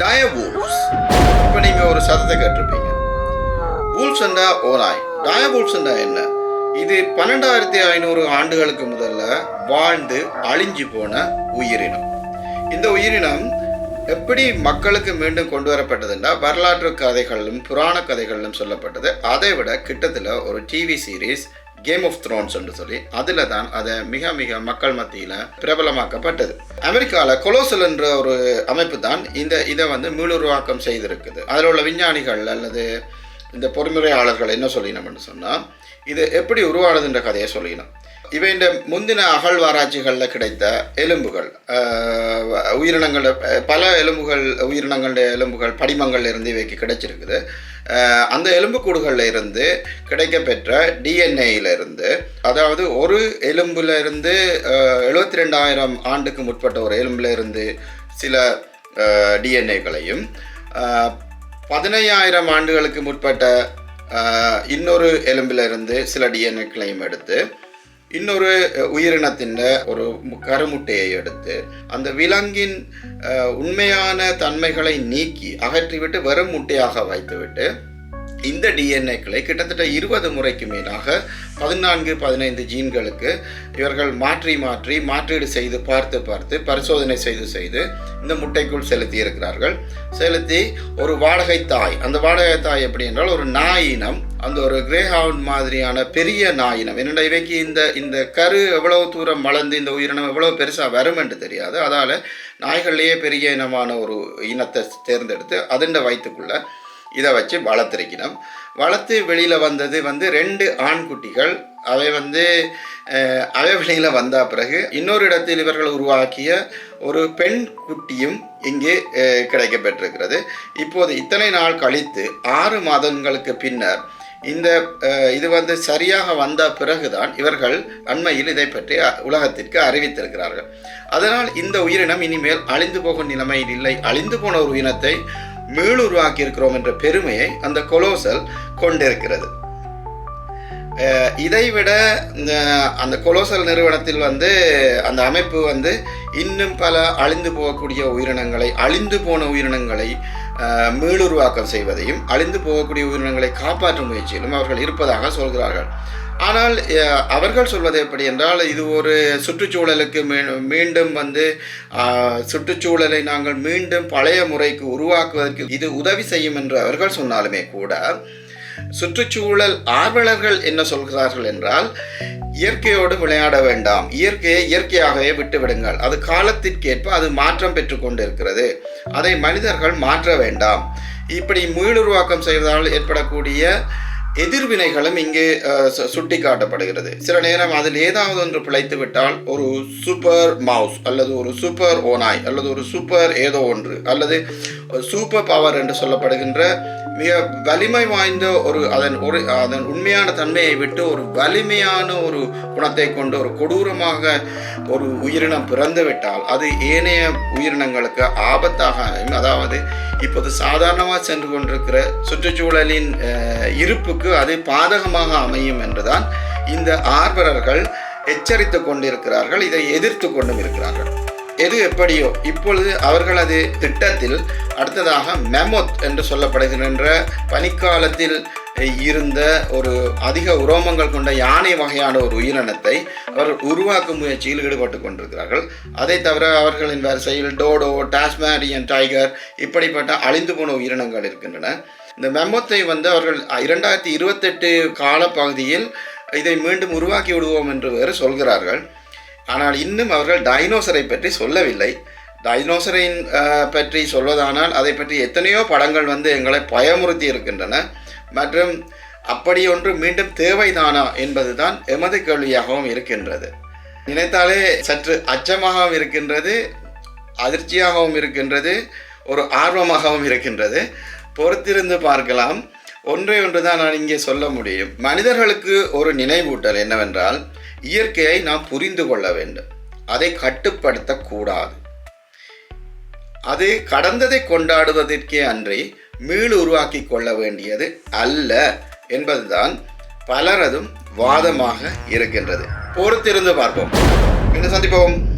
டயபூல்ஸ் இப்போ நீங்கள் ஒரு சதத்தை கேட்டிருப்பீங்க. வூல்ஸ் என்றா ஓராய். டயபூல்ஸ் என்றா என்ன? இது பன்னெண்டாயிரத்தி ஐநூறு ஆண்டுகளுக்கு முதல்ல வாழ்ந்து அழிஞ்சு போன உயிரினம். இந்த உயிரினம் எப்படி மக்களுக்கு மீண்டும் கொண்டு வரப்பட்டதுன்னா வரலாற்று கதைகளிலும் புராண கதைகளிலும் சொல்லப்பட்டது. அதை விட கிட்டத்தில் ஒரு TV series game of thrones என்று சொல்லி அதில் தான் அதை மிக மிக மக்கள் மத்தியில் பிரபலமாக்கப்பட்டது. அமெரிக்காவில் கொலோசல் என்ற ஒரு அமைப்பு தான் இந்த இதை வந்து மீளுருவாக்கம் செய்திருக்குது. அதில் உள்ள விஞ்ஞானிகள் அல்லது இந்த பொறிமுறையாளர்கள் என்ன சொல்லினோம்னு சொன்னால் இது எப்படி உருவானதுன்ற கதையை சொல்லினோம். இவை இந்த முந்தின அகழ்வாராய்ச்சிகளில் கிடைத்த எலும்புகள் ஆஹ், உயிரினங்கள பல எலும்புகள் உயிரினங்களுடைய எலும்புகள் படிமங்கள்ல இருந்து இவைக்கு கிடைச்சிருக்குது. அந்த எலும்புக்கூடுகளில் இருந்து கிடைக்கப்பெற்ற டிஎன்ஏயிலிருந்து அதாவது ஒரு எலும்புல இருந்து எழுபத்தி ரெண்டாயிரம் ஆண்டுக்கு முற்பட்ட ஒரு எலும்புல இருந்து சில டிஎன்ஏக்களையும் பதினையாயிரம் ஆண்டுகளுக்கு முற்பட்ட இன்னொரு எலும்பில் இருந்து சில டிஎன்ஏக்களையும் எடுத்து இன்னொரு உயிரினத்தின் ஒரு கருமுட்டையை எடுத்து அந்த விலங்கின் உண்மையான தன்மைகளை நீக்கி அகற்றிவிட்டு வெறும் முட்டையாக வைத்துவிட்டு இந்த டிஎன்ஏக்களை கிட்டத்தட்ட இருபது முறைக்கு மேலாக பதினான்கு பதினைந்து ஜீன்களுக்கு இவர்கள் மாற்றி மாற்றி மாற்றீடு செய்து பார்த்து பார்த்து பரிசோதனை செய்து செய்து இந்த முட்டைக்குள் செலுத்தி இருக்கிறார்கள். செலுத்தி ஒரு வாடகை தாய். அந்த வாடகை தாய் எப்படி என்றால் ஒரு நாயினம். அந்த ஒரு கிரேஹவுண்ட் மாதிரியான பெரிய நாயினம். என்னடா இவைக்கு இந்த இந்த கரு எவ்வளவு தூரம் வளர்ந்து இந்த உயிரினம் எவ்வளவு பெருசாக வரும் என்று தெரியாது. அதால் நாய்கள்லேயே பெரிய இனமான ஒரு இனத்தை தேர்ந்தெடுத்து அதுண்ட வயிற்றுக்குள்ளே இதை வச்சு வளர்த்துருக்கணும். வளர்த்து வெளியில் வந்தது வந்து ரெண்டு ஆண்குட்டிகள். அவை வந்து அவை வெளியில் வந்த பிறகு இன்னொரு இடத்தில் இவர்கள் உருவாக்கிய ஒரு பெண் குட்டியும் இங்கே கிடைக்கப்பெற்றிருக்கிறது. இப்போது இத்தனை நாள் கழித்து ஆறு மாதங்களுக்கு பின்னர் இந்த இது வந்து சரியாக வந்த பிறகுதான் இவர்கள் அண்மையில் இதை பற்றி அ- உலகத்திற்கு அறிவித்திருக்கிறார்கள். அதனால் இந்த உயிரினம் இனிமேல் அழிந்து போகும் நிலைமையில் இல்லை. அழிந்து போன ஒரு இனத்தை மீளுருவாக்கி இருக்கிறோம் என்ற பெருமையை அந்த கொலோசல் கொண்டிருக்கிறது. இதைவிட இதை விட அந்த கொலோசல் நிறுவனத்தில் வந்து அந்த அமைப்பு வந்து இன்னும் பல அழிந்து போகக்கூடிய உயிரினங்களை அழிந்து போன உயிரினங்களை மீளுருவாக்கம் செய்வதையும் அழிந்து போகக்கூடிய உயிரினங்களை காப்பாற்றும் முயற்சியிலும் அவர்கள் இருப்பதாக சொல்கிறார்கள். ஆனால் அவர்கள் சொல்வது எப்படி என்றால் இது ஒரு சுற்றுச்சூழலுக்கு மீண்டும் வந்து சுற்றுச்சூழலை நாங்கள் மீண்டும் பழைய முறைக்கு உருவாக்குவதற்கு இது உதவி செய்யும் என்று அவர்கள் சொன்னாலுமே கூட சுற்றுச்சூழல் ஆர்வலர்கள் என்ன சொல்கிறார்கள் என்றால் இயற்கையோடு விளையாட வேண்டாம். இயற்கையை இயற்கையாகவே விட்டுவிடுங்கள். அது காலத்திற்கேற்ப அது மாற்றம் பெற்றுக்கொண்டிருக்கிறது அதை மனிதர்கள் மாற்ற வேண்டாம். இப்படி மீளுருவாக்கம் செய்வதால் ஏற்படக்கூடிய எதிர்வினைகளும் இங்கே சுட்டி காட்டப்படுகிறது சில நேரம் அதில் ஏதாவது ஒன்று பிழைத்து விட்டால் ஒரு சூப்பர் மவுஸ் அல்லது ஒரு சூப்பர் ஓனாய் அல்லது ஒரு சூப்பர் ஏதோ ஒன்று அல்லது சூப்பர் பவர் என்று சொல்லப்படுகின்ற மிக வலிமை வாய்ந்த ஒரு அதன் ஒரு அதன் உண்மையான தன்மையை விட்டு ஒரு வலிமையான ஒரு குணத்தை கொண்டு ஒரு கொடூரமாக ஒரு உயிரினம் பிறந்துவிட்டால் அது ஏனைய உயிரினங்களுக்கு ஆபத்தாக அமையும். அதாவது இப்போது சாதாரணமாக சென்று கொண்டிருக்கிற சுற்றுச்சூழலின் இருப்புக்கு அது பாதகமாக அமையும் என்றுதான் இந்த ஆர்வலர்கள் எச்சரித்து கொண்டிருக்கிறார்கள் இதை எதிர்த்து கொண்டும் இருக்கிறார்கள். எது எப்படியோ இப்பொழுது அவர்களது திட்டத்தில் அடுத்ததாக மெமோத் என்று சொல்லப்படுகின்ற பனிக்காலத்தில் இருந்த ஒரு அதிக உரோமங்கள் கொண்ட யானை வகையான ஒரு உயிரினத்தை அவர்கள் உருவாக்கும் முயற்சியில் ஈடுபட்டு கொண்டிருக்கிறார்கள். அதை தவிர அவர்களின் வரிசையில் டோடோ டாஸ்மேரியன் டைகர் இப்படிப்பட்ட அழிந்து போன உயிரினங்கள் இருக்கின்றன. இந்த மெமோத்தை வந்து அவர்கள் இரண்டாயிரத்தி இருபத்தெட்டு காலப்பகுதியில் இதை மீண்டும் உருவாக்கி விடுவோம் என்று வேறு சொல்கிறார்கள். ஆனால் இன்னும் அவர்கள் டைனோசரை பற்றி சொல்லவில்லை. டைனோசரின் பற்றி சொல்வதானால் அதை பற்றி எத்தனையோ படங்கள் வந்து எங்களை பயமுறுத்தி இருக்கின்றன. மற்றும் அப்படி ஒன்று மீண்டும் தேவைதானா என்பதுதான் எமது கேள்வியாகவும் இருக்கின்றது. நினைத்தாலே சற்று அச்சமாகவும் இருக்கின்றது அதிர்ச்சியாகவும் இருக்கின்றது ஒரு ஆர்வமாகவும் இருக்கின்றது. பொறுத்திருந்து பார்க்கலாம். ஒன்றை ஒன்று தான் நான் இங்கே சொல்ல முடியும். மனிதர்களுக்கு ஒரு நினைவூட்டல் என்னவென்றால் இயற்கையை நாம் புரிந்து கொள்ள வேண்டும். அதை கட்டுப்படுத்தக்கூடாது. அது கடந்ததை கொண்டாடுவதற்கே அன்றி மீள் உருவாக்கி கொள்ள வேண்டியது அல்ல என்பதுதான் பலரதும் வாதமாக இருக்கின்றது. பொறுத்திருந்து பார்ப்போம். மீண்டும் சந்திப்போம்.